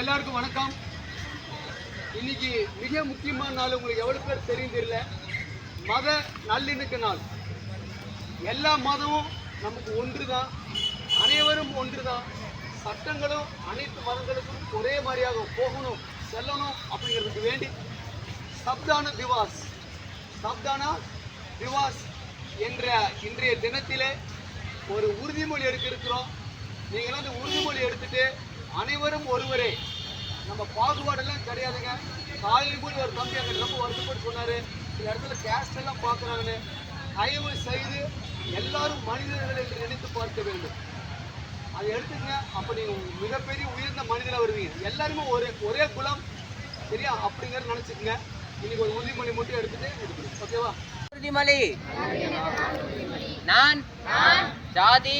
எல்லாருக்கும் வணக்கம். இன்னைக்கு மிக முக்கியமான நாள் உங்களுக்கு எவ்வளவு பேர் தெரியும் தெரியல. மத நல்லிணக்க நாள். எல்லா மதமும் நமக்கு ஒன்று தான் அனைவரும் ஒன்று தான் சட்டங்களும் அனைத்து மதங்களுக்கும் ஒரே மாதிரியாக போகணும் செல்லணும் அப்படிங்கிறதுக்கு வேண்டி சப்தான திவாஸ். சப்தானா திவாஸ் என்ற இன்றைய தினத்திலே ஒரு உறுதிமொழி எடுக்க இருக்கிறோம். நீங்களும் அந்த உறுதிமொழி எடுத்துட்டு அனைவரும் ஒருவரே. நம்ம பாகுபாடெல்லாம் கிடையாதுங்க. காலையில் கூட ஒரு தம்பி அங்கே ரொம்ப வருத்தப்பட்டு சொன்னார். இந்த இடத்துல கேஸ்ட் எல்லாம் பார்க்குறாங்கன்னு. தயவு செய்து எல்லாரும் மனிதர்களை நினைத்து பார்க்க வேண்டும். அதை எடுத்துங்க அப்போ நீங்கள் மிகப்பெரிய உயர்ந்த மனிதராக வருவீங்க. எல்லாருமே ஒரே ஒரே குலம். சரியா? அப்படிங்கிறத நினச்சிக்கங்க. இன்னைக்கு ஒரு உறுதிமொழி மட்டும் எடுத்துட்டு எடுக்கணும் ஓகேவா? உறுதிமொழி நான். ஜாதி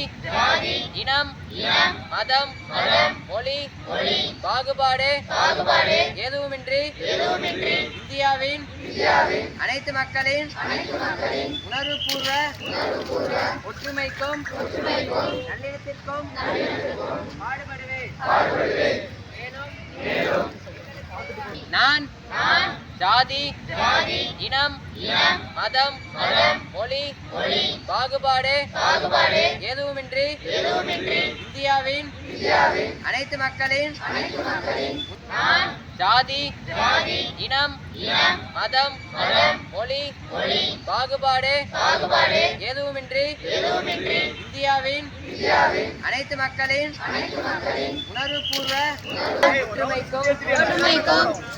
இனம் மதம் மொழி பாகுபாடு எதுவுமின்றி இந்தியாவின் அனைத்து மக்களின் உணர்வுபூர்வ ஒற்றுமைக்கும் நல்லிணத்திற்கும் பாடுபடுவேன். மேலும் நான் ஜாதி இனம் மதம் மொழி பாகுபாடு எதுவுமின்றி இந்தியாவின் அனைத்து மக்களின் ஜாதி இனம் மதம் மொழி பாகுபாடு எதுவுமின்றி இந்தியாவின் அனைத்து மக்களின் உணர்வுபூர்வ ஒற்றுமைக்கும்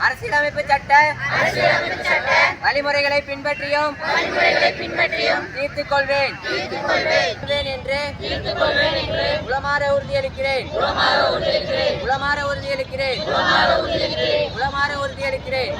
அரசியலமைப்பு சட்ட வழிமுறைகளை பின்பற்றியும் தீர்த்துக் கொள்வேன் என்று உளமாற உறுதியளிக்கிறேன் உளமாற உறுதியளிக்கிறேன் உளமாற உறுதியளிக்கிறேன்